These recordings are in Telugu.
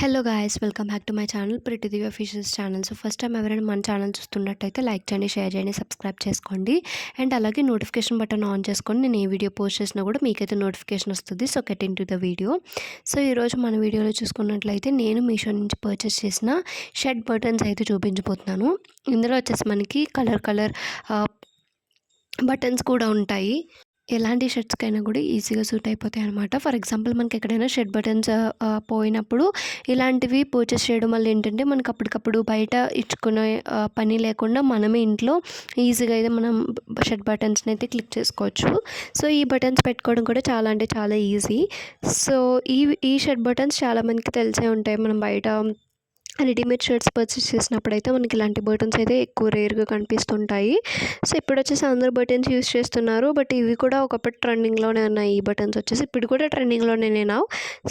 Hello guys welcome back to my channel pretty Divya fishes channel so first time ఎవరైనా మన ఛానల్ చూస్తున్నట్టయితే లైక్ చేయండి షేర్ చేయండి సబ్స్క్రైబ్ చేసుకోండి. అండ్ అలాగే నోటిఫికేషన్ బటన్ ఆన్ చేసుకొని నేను ఏ వీడియో పోస్ట్ చేసినా కూడా మీకైతే నోటిఫికేషన్ వస్తుంది. So get into the video so ఈరోజు మన వీడియోలో చూసుకున్నట్లయితే నేను మీషో నుంచి పర్చేస్ చేసిన షర్ట్ బటన్స్ అయితే చూపించబోతున్నాను. ఇందులో వచ్చేసి మనకి కలర్ కలర్ బటన్స్ కూడా ఉంటాయి. ఎలాంటి షర్ట్స్కైనా కూడా ఈజీగా సూట్ అయిపోతాయి అనమాట ఫర్ ఎగ్జాంపుల్ మనకి ఎక్కడైనా షర్ట్ బటన్స్ పోయినప్పుడు ఇలాంటివి పర్చేస్ చేయడం వల్ల ఏంటంటే మనకు అప్పటికప్పుడు బయట ఇచ్చుకునే పని లేకుండా మనమే ఇంట్లో ఈజీగా అయితే మనం షర్ట్ బటన్స్ని అయితే క్లిక్ చేసుకోవచ్చు. సో ఈ బటన్స్ పెట్టుకోవడం కూడా చాలా అంటే చాలా ఈజీ. సో ఈ ఈ షర్ట్ బటన్స్ చాలామందికి తెలిసే ఉంటాయి. మనం బయట రెడీమేడ్ షర్ట్స్ పర్చేస్ చేసినప్పుడు అయితే మనకి ఇలాంటి బటన్స్ అయితే ఎక్కువ రేర్గా కనిపిస్తుంటాయి. సో ఇప్పుడు వచ్చేసి అందరు బటన్స్ యూస్ చేస్తున్నారు. బట్ ఇవి కూడా ఒకప్పటి ట్రెండింగ్లోనే ఉన్నాయి ఈ బటన్స్ వచ్చేసి. ఇప్పుడు కూడా ట్రెండింగ్లోనే నేను?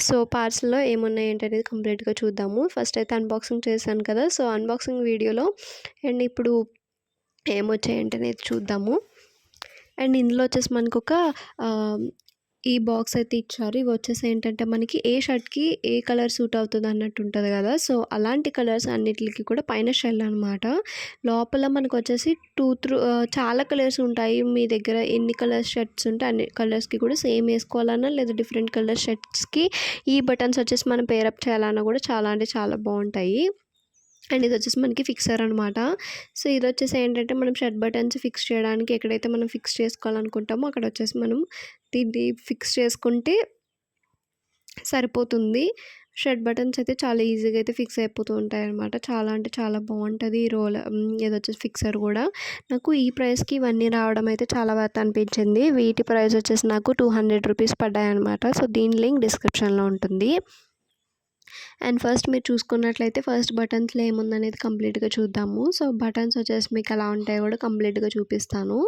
సో పార్సల్లో ఏమున్నాయి ఏంటనేది కంప్లీట్గా చూద్దాము. ఫస్ట్ అయితే అన్బాక్సింగ్ చేశాను కదా. సో అన్బాక్సింగ్ వీడియోలో అండ్ ఇప్పుడు ఏమొచ్చాయి ఏంటనేది చూద్దాము. అండ్ ఇందులో వచ్చేసి మనకు ఒక ఈ బాక్స్ అయితే ఇచ్చారు. ఇవి వచ్చేసి ఏంటంటే మనకి ఏ షర్ట్కి ఏ కలర్ సూట్ అవుతుంది అన్నట్టు ఉంటుంది కదా. సో అలాంటి కలర్స్ అన్నిటికి కూడా పైన షెల్ అనమాట లోపల మనకు వచ్చేసి టూ త్రూ చాలా కలర్స్ ఉంటాయి. మీ దగ్గర ఎన్ని కలర్స్ షర్ట్స్ ఉంటే అన్ని కలర్స్కి కూడా సేమ్ వేసుకోవాలన్నా లేదా డిఫరెంట్ కలర్ షర్ట్స్కి ఈ బటన్స్ వచ్చేసి మనం పేరప్ చేయాలన్నా కూడా చాలా అంటే చాలా బాగుంటాయి. అండ్ ఇది వచ్చేసి మనకి ఫిక్సర్ అనమాట సో ఇది వచ్చేసి ఏంటంటే మనం షర్ట్ బటన్స్ ఫిక్స్ చేయడానికి ఎక్కడైతే మనం ఫిక్స్ చేసుకోవాలనుకుంటామో అక్కడ వచ్చేసి మనం దీన్ని ఫిక్స్ చేసుకుంటే సరిపోతుంది. షర్ట్ బటన్స్ అయితే చాలా ఈజీగా అయితే ఫిక్స్ అయిపోతూ ఉంటాయి అనమాట చాలా అంటే చాలా బాగుంటుంది ఈ రోల్ ఇది వచ్చేసి ఫిక్సర్ కూడా. నాకు ఈ ప్రైస్కి ఇవన్నీ రావడం అయితే చాలా వర్త్ అనిపించింది. వీటి ప్రైస్ వచ్చేసి నాకు టూ హండ్రెడ్ రూపీస్ పడ్డాయి అనమాట సో దీని లింక్ డిస్క్రిప్షన్లో ఉంటుంది. అండ్ ఫస్ట్ మీరు చూసుకున్నట్లయితే ఫస్ట్ బటన్స్లో ఏముందనేది కంప్లీట్గా చూద్దాము. సో బటన్స్ వచ్చేసి మీకు ఎలా ఉంటాయో కూడా కంప్లీట్గా చూపిస్తాను.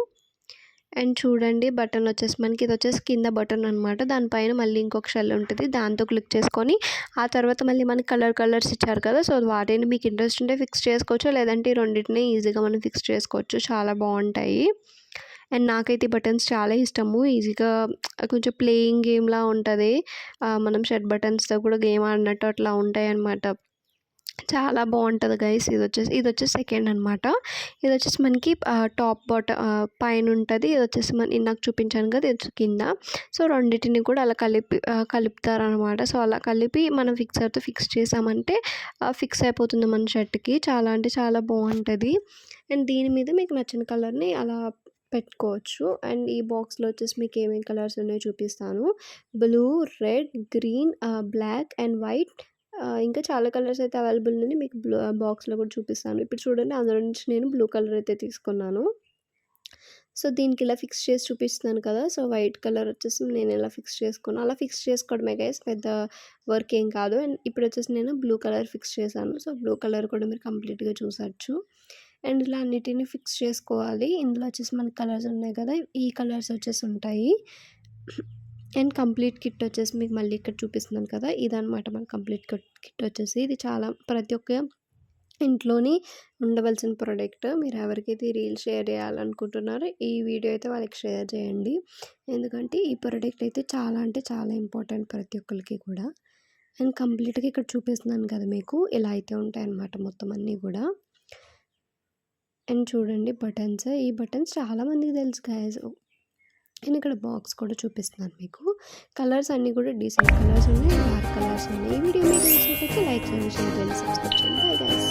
అండ్ చూడండి బటన్ వచ్చేసి మనకి ఇది వచ్చేసి కింద బటన్ అనమాట దానిపైన మళ్ళీ ఇంకొక షెల్ ఉంటుంది. దాంతో క్లిక్ చేసుకొని ఆ తర్వాత మళ్ళీ మనకి కలర్ కలర్స్ ఇచ్చారు కదా సో వాటిని మీకు ఇంట్రెస్ట్ ఉంటే ఫిక్స్ చేసుకోవచ్చు. లేదంటే ఈ రెండింటిని ఈజీగా మనం ఫిక్స్ చేసుకోవచ్చు. చాలా బాగుంటాయి. అండ్ నాకైతే ఈ బటన్స్ చాలా ఇష్టము. ఈజీగా కొంచెం ప్లేయింగ్ గేమ్లా ఉంటుంది. మనం షర్ట్ బటన్స్తో కూడా గేమ్ ఆడినట్టు అట్లా ఉంటాయి అన్నమాట చాలా బాగుంటుంది గైస్. ఇది వచ్చేసి ఇది వచ్చేసి సెకండ్ అనమాట ఇది వచ్చేసి మనకి టాప్ బాట పైన ఉంటుంది. ఇది వచ్చేసి మన నాకు చూపించాను కదా ఇది కింద. సో రెండింటిని కూడా అలా కలిపి కలుపుతారనమాట సో అలా కలిపి మనం ఫిక్సర్తో ఫిక్స్ చేసామంటే ఫిక్స్ అయిపోతుంది మన షర్ట్కి. చాలా అంటే చాలా బాగుంటుంది అండ్ దీని మీద మీకు నచ్చిన కలర్ని అలా పెట్టుకోవచ్చు. అండ్ ఈ బాక్స్లో వచ్చేసి మీకు ఏమేమి కలర్స్ ఉన్నాయో చూపిస్తాను. Blue red green black and white. ఇంకా చాలా కలర్స్ అయితే అవైలబుల్ ఉంది మీకు బ్లూ బాక్స్లో కూడా చూపిస్తాను. ఇప్పుడు చూడండి అందులో నుంచి నేను బ్లూ కలర్ అయితే తీసుకున్నాను. సో దీనికి ఇలా ఫిక్స్ చేసి చూపిస్తున్నాను కదా! సో వైట్ కలర్ వచ్చేసి నేను ఇలా ఫిక్స్ చేసుకున్నాను అలా ఫిక్స్ చేసుకోవడమే గైస్ పెద్ద వర్క్ ఏం కాదు. అండ్ ఇప్పుడు వచ్చేసి నేను బ్లూ కలర్ ఫిక్స్ చేశాను. సో బ్లూ కలర్ కూడా మీరు కంప్లీట్గా చూసచ్చు. అండ్ ఇలా అన్నిటిని ఫిక్స్ చేసుకోవాలి. ఇందులో వచ్చేసి మనకి కలర్స్ ఉన్నాయి కదా ఈ కలర్స్ వచ్చేసి ఉంటాయి. అండ్ కంప్లీట్ కిట్ వచ్చేసి మీకు మళ్ళీ ఇక్కడ చూపిస్తున్నాను కదా ఇదనమాట మన కంప్లీట్ కిట్ వచ్చేసి. ఇది చాలా ప్రతి ఒక్క ఇంట్లోని ఉండవలసిన ప్రోడక్ట్. మీరు ఎవరికైతే రీల్ షేర్ చేయాలనుకుంటున్నారో ఈ వీడియో అయితే వాళ్ళకి షేర్ చేయండి. ఎందుకంటే ఈ ప్రోడక్ట్ అయితే చాలా అంటే చాలా ఇంపార్టెంట్ ప్రతి ఒక్కరికి కూడా. అండ్ కంప్లీట్గా ఇక్కడ చూపిస్తున్నాను కదా మీకు ఇలా అయితే ఉంటాయి అన్నమాట మొత్తం అన్నీ కూడా. అండ్ చూడండి బటన్స్. ఈ బటన్స్ చాలామందికి తెలుసు గాయస్ నేను ఇక్కడ బాక్స్ కూడా చూపిస్తున్నాను మీకు. కలర్స్ అన్నీ కూడా డీసెంట్ కలర్స్ ఉన్నాయి. డార్క్ కలర్స్ ఉన్నాయి. ఈ వీడియో మీకు నచ్చినట్టయితే లైక్ చేయండి షేర్ చేయండి సబ్స్క్రైబ్ చేయండి.